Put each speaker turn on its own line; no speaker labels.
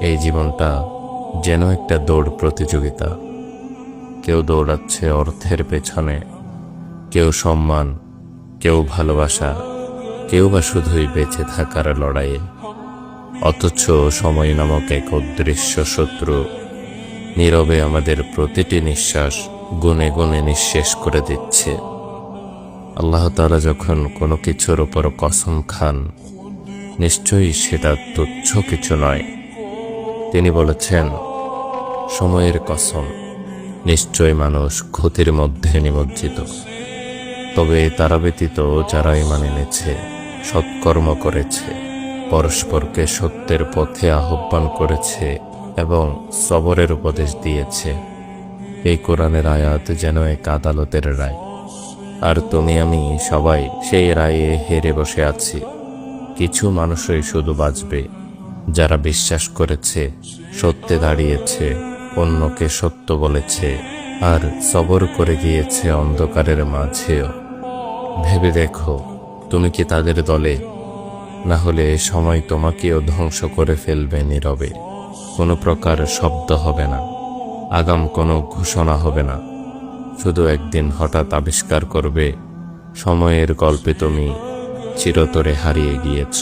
এই জীবনটা যেন একটা দৌড় প্রতিযোগিতা। কেউ দৌড়াচ্ছে অর্থের পেছনে, কেউ সম্মান, কেউ ভালোবাসা, কেউ বা শুধুই বেঁচে থাকার লড়াইয়ে। অথচ সময় নামক এক অদৃশ্য শত্রু নীরবে আমাদের প্রতিটি নিঃশ্বাস গুনে গুনে নিঃশেষ করে দিচ্ছে। আল্লাহ তাআলা যখন কোনো কিছুর উপর কসম খান নিশ্চয়ই সেটা তুচ্ছ কিছু নয়। তিনি বলেছেন, সময়ের কসম, নিশ্চয় মানুষ ক্ষতির মধ্যে নিমজ্জিত। তবে তারা ব্যতীত যারা ইমান এনেছে সৎকর্ম করেছে, পরস্পরকে সত্যের পথে আহ্বান করেছে এবং সবরের উপদেশ দিয়েছে। এই কোরআনের আয়াত যেন এক আদালতের রায়। আর তুমি, আমি সবাই সেই রায়ে হেরে বসে আছি। কিছু মানুষই শুধু বাঁচবে। যারা বিশ্বাস করেছে, সত্যে দাঁড়িয়েছে, অন্যকে সত্য বলেছে, আর সবর করে গিয়েছে অন্ধকারের মাঝেও। ভেবে দেখো, তুমি কি তাদের দলে? না হলে এ সময় তোমাকেও ধ্বংস করে ফেলবে নীরবে। কোনো প্রকার শব্দ হবে না, আগাম কোনো ঘোষণা হবে না। শুধু একদিন হঠাৎ আবিষ্কার করবে, সময়ের গল্পে তুমি চিরতরে হারিয়ে গিয়েছ।